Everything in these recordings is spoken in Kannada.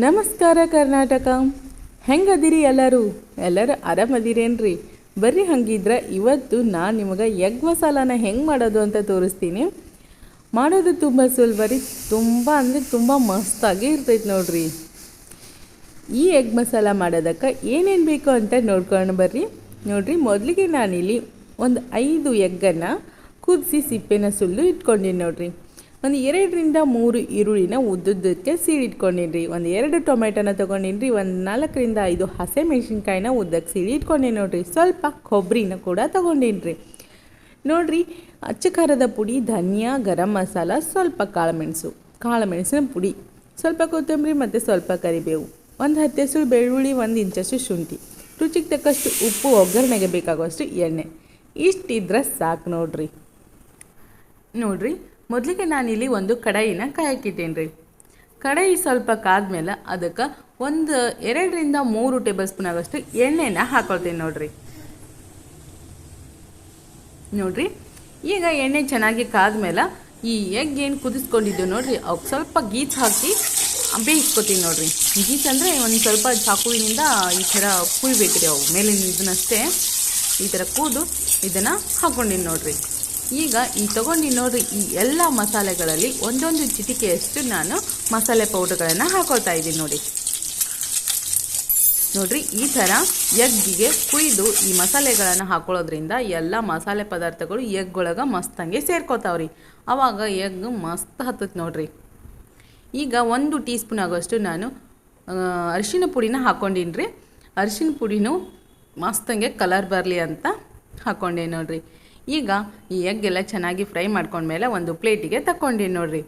ನಮಸ್ಕಾರ ಕರ್ನಾಟಕ. ಹೆಂಗದಿರಿ ಎಲ್ಲರೂ? ಎಲ್ಲರೂ ಆರಾಮದಿರೇನ್ರಿ? ಬರ್ರಿ ಹಂಗಿದ್ರೆ ಇವತ್ತು ನಾನು ನಿಮಗೆ ಎಗ್ ಮಸಾಲಾನ ಹೆಂಗೆ ಮಾಡೋದು ಅಂತ ತೋರಿಸ್ತೀನಿ. ಮಾಡೋದು ತುಂಬ ಸುಲಭ ರೀ ತುಂಬ ಅಂದರೆ ತುಂಬ ಮಸ್ತಾಗಿ ಇರ್ತೈತೆ ನೋಡ್ರಿ. ಈ ಎಗ್ ಮಸಾಲ ಮಾಡೋದಕ್ಕೆ ಏನೇನು ಬೇಕು ಅಂತ ನೋಡ್ಕೊಂಡು ಬರ್ರಿ. ನೋಡ್ರಿ, ಮೊದಲಿಗೆ ನಾನಿಲ್ಲಿ ಒಂದು ಐದು ಎಗ್ಗನ್ನು ಕುದಿಸಿ ಸಿಪ್ಪೆನ ಸುಲಿದು ಇಟ್ಕೊಂಡಿನಿ ನೋಡ್ರಿ. ಒಂದು ಎರಡರಿಂದ ಮೂರು ಈರುಳ್ಳಿನ ಉದ್ದುದ್ದಕ್ಕೆ ಸೀಳಿಟ್ಕೊಂಡಿನಿ ಒಂದು ಎರಡು ಟೊಮೆಟೊನ ತೊಗೊಂಡಿನ್ರಿ. ಒಂದು ನಾಲ್ಕರಿಂದ ಐದು ಹಸೆ ಮೆಣಸಿನ್ಕಾಯಿನ ಉದ್ದಕ್ಕೆ ಸೀಳಿ ಇಟ್ಕೊಂಡೀನಿ ನೋಡ್ರಿ. ಸ್ವಲ್ಪ ಕೊಬ್ಬರಿನ ಕೂಡ ತೊಗೊಂಡಿನ್ರಿ. ನೋಡಿರಿ, ಅಚ್ಚ ಖಾರದ ಪುಡಿ, ಧನಿಯಾ, ಗರಂ ಮಸಾಲ, ಸ್ವಲ್ಪ ಕಾಳುಮೆಣಸು. ಕಾಳುಮೆಣಸಿನ ಪುಡಿ. ಸ್ವಲ್ಪ ಕೊತ್ತಂಬರಿ ಮತ್ತು ಸ್ವಲ್ಪ ಕರಿಬೇವು. ಒಂದು ಹತ್ತು ಬೆಳ್ಳುಳ್ಳಿ, ಒಂದು ಇಂಚಷ್ಟು ಶುಂಠಿ. ರುಚಿಗೆ ತಕ್ಕಷ್ಟು ಉಪ್ಪು, ಒಗ್ಗರಣೆಗೆ ಬೇಕಾಗುವಷ್ಟು ಎಣ್ಣೆ. ಇಷ್ಟಿದ್ರೆ ಸಾಕು ನೋಡ್ರಿ. ನೋಡ್ರಿ ಮೊದಲಿಗೆ ನಾನಿಲ್ಲಿ ಒಂದು ಕಡಾಯಿನ ಕಾಯಕ್ಕಿಟ್ಟೇನಿ ರೀ ಕಡಾಯಿ ಸ್ವಲ್ಪ ಕಾದ್ಮೇಲೆ ಅದಕ್ಕೆ ಒಂದು ಎರಡರಿಂದ ಮೂರು ಟೇಬಲ್ ಸ್ಪೂನ್ ಆಗೋಷ್ಟು ಎಣ್ಣೆನ ಹಾಕೊಳ್ತೀನಿ ನೋಡ್ರಿ. ನೋಡ್ರಿ, ಈಗ ಎಣ್ಣೆ ಚೆನ್ನಾಗಿ ಕಾದ್ಮೇಲೆ ಈ ಎಗ್ ಏನು ಕುದಿಸ್ಕೊಂಡಿದ್ದು ನೋಡ್ರಿ ಅವಕ್ಕೆ ಸ್ವಲ್ಪ ಗೀಚ್ ಹಾಕಿ ಬೇಯಿಸ್ಕೊತೀನಿ ನೋಡ್ರಿ. ಗೀಚ್ ಅಂದರೆ ಒಂದು ಸ್ವಲ್ಪ ಚಾಕುವಿನಿಂದ ಈ ಥರ ಕುಯ್ಬೇಕು ರೀ ಅವು, ಮೇಲಿನ ಇದನ್ನಷ್ಟೇ ಈ ಥರ ಕೂದು ಇದನ್ನು ಹಾಕೊಂಡಿನಿ ನೋಡ್ರಿ. ಈಗ ಈ ತೊಗೊಂಡಿನಿ ನೋಡಿ ಈ ಎಲ್ಲ ಮಸಾಲೆಗಳಲ್ಲಿ ಒಂದೊಂದು ಚಿಟಿಕೆಯಷ್ಟು ನಾನು ಮಸಾಲೆ ಪೌಡರ್ಗಳನ್ನು ಹಾಕೊಳ್ತಾ ಇದ್ದೀನಿ ನೋಡಿ. ನೋಡ್ರಿ, ಈ ಥರ ಎಗ್ಗಿಗೆ ಕುಯ್ದು ಈ ಮಸಾಲೆಗಳನ್ನು ಹಾಕೊಳ್ಳೋದ್ರಿಂದ ಎಲ್ಲ ಮಸಾಲೆ ಪದಾರ್ಥಗಳು ಎಗ್ ಒಳಗೆ ಮಸ್ತಂಗೆ ಸೇರ್ಕೋತಾವ್ರಿ. ಆವಾಗ ಎಗ್ ಮಸ್ತ್ ಹತ್ತತ್ ನೋಡ್ರಿ. ಈಗ ಒಂದು ಟೀ ಸ್ಪೂನ್ ಆಗೋಷ್ಟು ನಾನು ಅರಿಶಿನ ಪುಡಿನ ಹಾಕ್ಕೊಂಡಿನಿ ರೀ ಅರಿಶಿನ ಪುಡಿನೂ ಮಸ್ತಂಗೆ ಕಲರ್ ಬರಲಿ ಅಂತ ಹಾಕ್ಕೊಂಡೆ ನೋಡ್ರಿ. ಈಗ ಈ ಎಗ್ ಎಲ್ಲ ಚೆನ್ನಾಗಿ ಫ್ರೈ ಮಾಡ್ಕೊಂಡ್ಮೇಲೆ ಒಂದು ಪ್ಲೇಟಿಗೆ ತಕ್ಕೊಂಡಿನಿ ನೋಡ್ರಿ.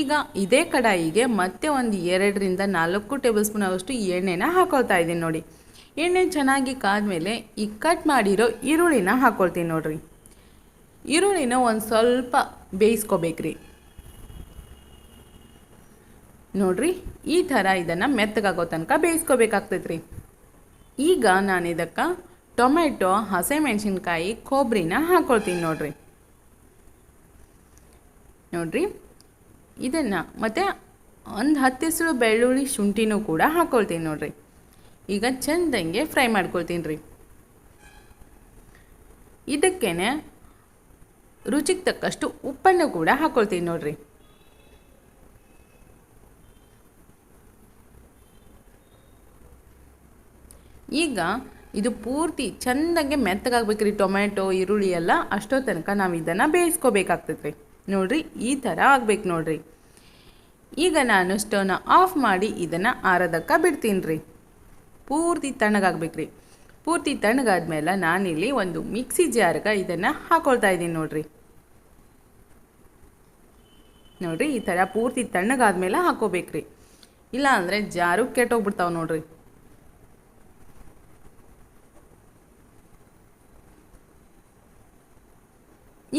ಈಗ ಇದೇ ಕಡಾಯಿಗೆ ಮತ್ತೆ ಒಂದು ಎರಡರಿಂದ ನಾಲ್ಕು ಟೇಬಲ್ ಸ್ಪೂನ್ ಆಗೋಷ್ಟು ಎಣ್ಣೆನ ಹಾಕೊಳ್ತಾ ಇದ್ದೀನಿ ನೋಡಿ. ಎಣ್ಣೆ ಚೆನ್ನಾಗಿ ಕಾದ್ಮೇಲೆ ಈ ಕಟ್ ಮಾಡಿರೋ ಈರುಳ್ಳಿನ ಹಾಕ್ಕೊಳ್ತೀನಿ ನೋಡ್ರಿ. ಈರುಳ್ಳಿನ ಒಂದು ಸ್ವಲ್ಪ ಬೇಯಿಸ್ಕೋಬೇಕ್ರಿ. ನೋಡ್ರಿ, ಈ ಥರ ಇದನ್ನು ಮೆತ್ತಗಾಗೋ ತನಕ ಬೇಯಿಸ್ಕೋಬೇಕಾಗ್ತೈತ್ರಿ. ಈಗ ನಾನು ಇದಕ್ಕೆ ಟೊಮೆಟೊ ಹಸಿಮೆಣಸಿನ್ಕಾಯಿ ಕೊಬ್ಬರಿನ ಹಾಕ್ಕೊಳ್ತೀನಿ ನೋಡ್ರಿ. ನೋಡ್ರಿ, ಇದನ್ನು ಮತ್ತು ಒಂದು ಹತ್ತು ಹೆಸರು ಬೆಳ್ಳುಳ್ಳಿ ಶುಂಠಿನೂ ಕೂಡ ಹಾಕ್ಕೊಳ್ತೀನಿ ನೋಡ್ರಿ. ಈಗ ಚಂದಂಗೆ ಫ್ರೈ ಮಾಡ್ಕೊಳ್ತೀನಿ ರೀ ಇದಕ್ಕೇನೆ ರುಚಿಗೆ ತಕ್ಕಷ್ಟು ಉಪ್ಪನ್ನು ಕೂಡ ಹಾಕ್ಕೊಳ್ತೀನಿ ನೋಡ್ರಿ. ಈಗ ಇದು ಪೂರ್ತಿ ಚೆಂದಗೆ ಮೆತ್ತಗಾಗ್ಬೇಕು ರೀ ಟೊಮೆಟೊ ಈರುಳ್ಳಿ ಎಲ್ಲ ಅಷ್ಟೋ ತನಕ ನಾವು ಇದನ್ನು ಬೇಯಿಸ್ಕೊಬೇಕಾಗ್ತೈತೆ ರೀ ನೋಡಿರಿ, ಈ ಥರ ಆಗ್ಬೇಕು ನೋಡಿರಿ. ಈಗ ನಾನು ಸ್ಟವ್ನ ಆಫ್ ಮಾಡಿ ಇದನ್ನು ಆರೋದಕ್ಕೆ ಬಿಡ್ತೀನಿ ರೀ ಪೂರ್ತಿ ತಣ್ಣಗಾಗ್ಬೇಕ್ರಿ. ಪೂರ್ತಿ ತಣ್ಣಗಾದ್ಮೇಲೆ ನಾನಿಲ್ಲಿ ಒಂದು ಮಿಕ್ಸಿ ಜಾರ್ಗೆ ಇದನ್ನು ಹಾಕೊಳ್ತಾ ಇದ್ದೀನಿ ನೋಡಿರಿ. ನೋಡಿರಿ, ಈ ಥರ ಪೂರ್ತಿ ತಣ್ಣಗಾದ್ಮೇಲೆ ಹಾಕೋಬೇಕ್ರಿ. ಇಲ್ಲ ಅಂದರೆ ಜಾರು ಕೆಟ್ಟೋಗ್ಬಿಡ್ತಾವೆ ನೋಡ್ರಿ.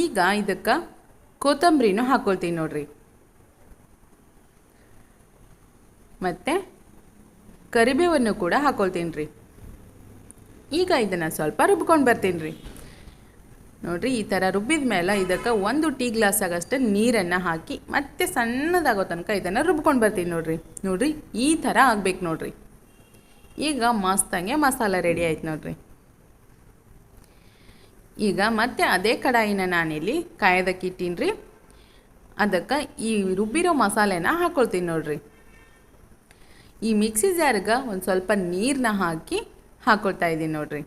ಈಗ ಇದಕ್ಕೆ ಕೊತ್ತಂಬರಿನೂ ಹಾಕೊಳ್ತೀನಿ ನೋಡ್ರಿ. ಮತ್ತು ಕರಿಬೇವನ್ನು ಕೂಡ ಹಾಕೊಳ್ತೀನಿ ರೀ ಈಗ ಇದನ್ನು ಸ್ವಲ್ಪ ರುಬ್ಕೊಂಡು ಬರ್ತೀನಿ ರೀ ನೋಡ್ರಿ, ಈ ಥರ ರುಬ್ಬಿದ ಮೇಲೆ ಇದಕ್ಕೆ ಒಂದು ಟೀ ಗ್ಲಾಸ್ ಆಗಷ್ಟು ನೀರನ್ನು ಹಾಕಿ ಮತ್ತೆ ಸಣ್ಣದಾಗೋ ತನಕ ಇದನ್ನು ರುಬ್ಕೊಂಡು ಬರ್ತೀನಿ ನೋಡ್ರಿ. ನೋಡ್ರಿ, ಈ ಥರ ಆಗ್ಬೇಕು ನೋಡ್ರಿ. ಈಗ ಮಸ್ತಂಗೆ ಮಸಾಲ ರೆಡಿ ಆಯ್ತು ನೋಡ್ರಿ. ಈಗ ಮತ್ತೆ ಅದೇ ಕಡಾಯಿನ ನಾನಿಲ್ಲಿ ಕಾಯೋದಕ್ಕೆ ಇಟ್ಟೀನಿ ರೀ ಅದಕ್ಕೆ ಈ ರುಬ್ಬಿರೋ ಮಸಾಲೆನ ಹಾಕ್ಕೊಳ್ತೀನಿ ನೋಡ್ರಿ. ಈ ಮಿಕ್ಸಿ ಜಾರ್ಗೆ ಒಂದು ಸ್ವಲ್ಪ ನೀರನ್ನ ಹಾಕಿ ಹಾಕ್ಕೊಳ್ತಾ ಇದ್ದೀನಿ ನೋಡ್ರಿ.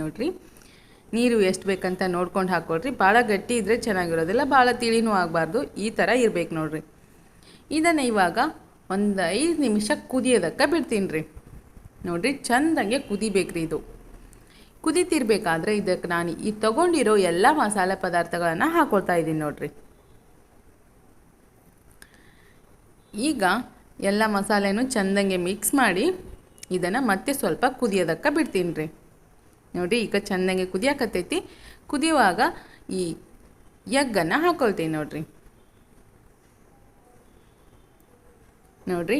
ನೋಡ್ರಿ. ನೀರು ಎಷ್ಟು ಬೇಕಂತ ನೋಡ್ಕೊಂಡು ಹಾಕ್ಕೊಳ್ರಿ ಭಾಳ ಗಟ್ಟಿ ಇದ್ದರೆ ಚೆನ್ನಾಗಿರೋದಿಲ್ಲ ಭಾಳ ತಿಳಿನೂ ಆಗಬಾರ್ದು. ಈ ಥರ ಇರ್ಬೇಕು ನೋಡ್ರಿ. ಇದನ್ನು ಇವಾಗ ಒಂದು ಐದು ನಿಮಿಷ ಕುದಿಯೋದಕ್ಕೆ ಬಿಡ್ತೀನಿ ರೀ ನೋಡ್ರಿ, ಚಂದಂಗೆ ಕುದಿಬೇಕ್ರಿ ಇದು. ಕುದಿತಿರ್ಬೇಕಾದ್ರೆ ಇದಕ್ಕೆ ನಾನು ಈ ತಗೊಂಡಿರೋ ಎಲ್ಲ ಮಸಾಲೆ ಪದಾರ್ಥಗಳನ್ನು ಹಾಕೊಳ್ತಾ ಇದ್ದೀನಿ ನೋಡಿರಿ. ಈಗ ಎಲ್ಲ ಮಸಾಲೆನೂ ಚಂದಂಗೆ ಮಿಕ್ಸ್ ಮಾಡಿ ಇದನ್ನು ಮತ್ತೆ ಸ್ವಲ್ಪ ಕುದಿಯೋದಕ್ಕೆ ಬಿಡ್ತೀನಿ ರೀ ನೋಡಿರಿ, ಈಗ ಚಂದಂಗೆ ಕುದಿಯಾಕತ್ತೈತಿ. ಕುದಿಯುವಾಗ ಈ ಎಗ್ಗನ್ನು ಹಾಕೊಳ್ತೀನಿ ನೋಡಿರಿ. ನೋಡಿರಿ,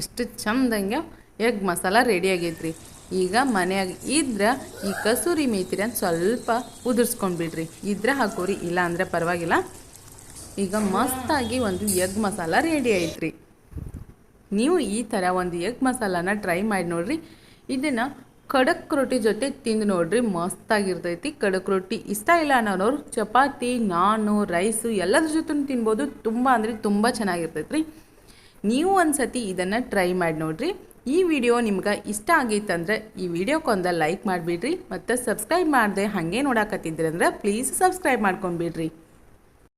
ಎಷ್ಟು ಚಂದಂಗೆ ಎಗ್ ಮಸಾಲ ರೆಡಿ ಆಗೈತ್ರಿ. ಈಗ ಮನೆಯಾಗ ಇದ್ರೆ ಈ ಕಸೂರಿ ಮೇಥಿನ ಸ್ವಲ್ಪ ಉದುರ್ಸ್ಕೊಂಡ್ಬಿಡ್ರಿ ಇದ್ರೆ ಹಾಕೋರಿ ಇಲ್ಲ ಅಂದರೆ ಪರವಾಗಿಲ್ಲ. ಈಗ ಮಸ್ತಾಗಿ ಒಂದು ಎಗ್ ಮಸಾಲ ರೆಡಿ ಐತ್ರಿ. ನೀವು ಈ ಥರ ಒಂದು ಎಗ್ ಮಸಾಲಾನ ಟ್ರೈ ಮಾಡಿ ನೋಡ್ರಿ. ಇದನ್ನು ಖಡಕ್ ರೊಟ್ಟಿ ಜೊತೆ ತಿಂದು ನೋಡ್ರಿ, ಮಸ್ತಾಗಿರ್ತೈತಿ. ಖಡಕ್ ರೊಟ್ಟಿ ಇಷ್ಟ ಇಲ್ಲ ಅನ್ನೋರು ಚಪಾತಿ, ನಾನು, ರೈಸು ಎಲ್ಲದ್ರ ಜೊತೆ ತಿನ್ಬೋದು. ತುಂಬ ಅಂದರೆ ತುಂಬ ಚೆನ್ನಾಗಿರ್ತೈತೆ ರೀ ನೀವು ಒಂದು ಸತಿ ಇದನ್ನು ಟ್ರೈ ಮಾಡಿ ನೋಡ್ರಿ. ಈ ವಿಡಿಯೋ ನಿಮ್ಗೆ ಇಷ್ಟ ಆಗಿತ್ತಂದ್ರೆ ಈ ವಿಡಿಯೋಕ್ಕೊಂದು ಲೈಕ್ ಮಾಡಿಬಿಡ್ರಿ. ಮತ್ತು ಸಬ್ಸ್ಕ್ರೈಬ್ ಮಾಡಿದೆ ಹಾಗೆ ನೋಡಕತ್ತಿದ್ರಿ ಅಂದ್ರೆ ಪ್ಲೀಸ್ ಸಬ್ಸ್ಕ್ರೈಬ್ ಮಾಡ್ಕೊಂಡ್ಬಿಡ್ರಿ.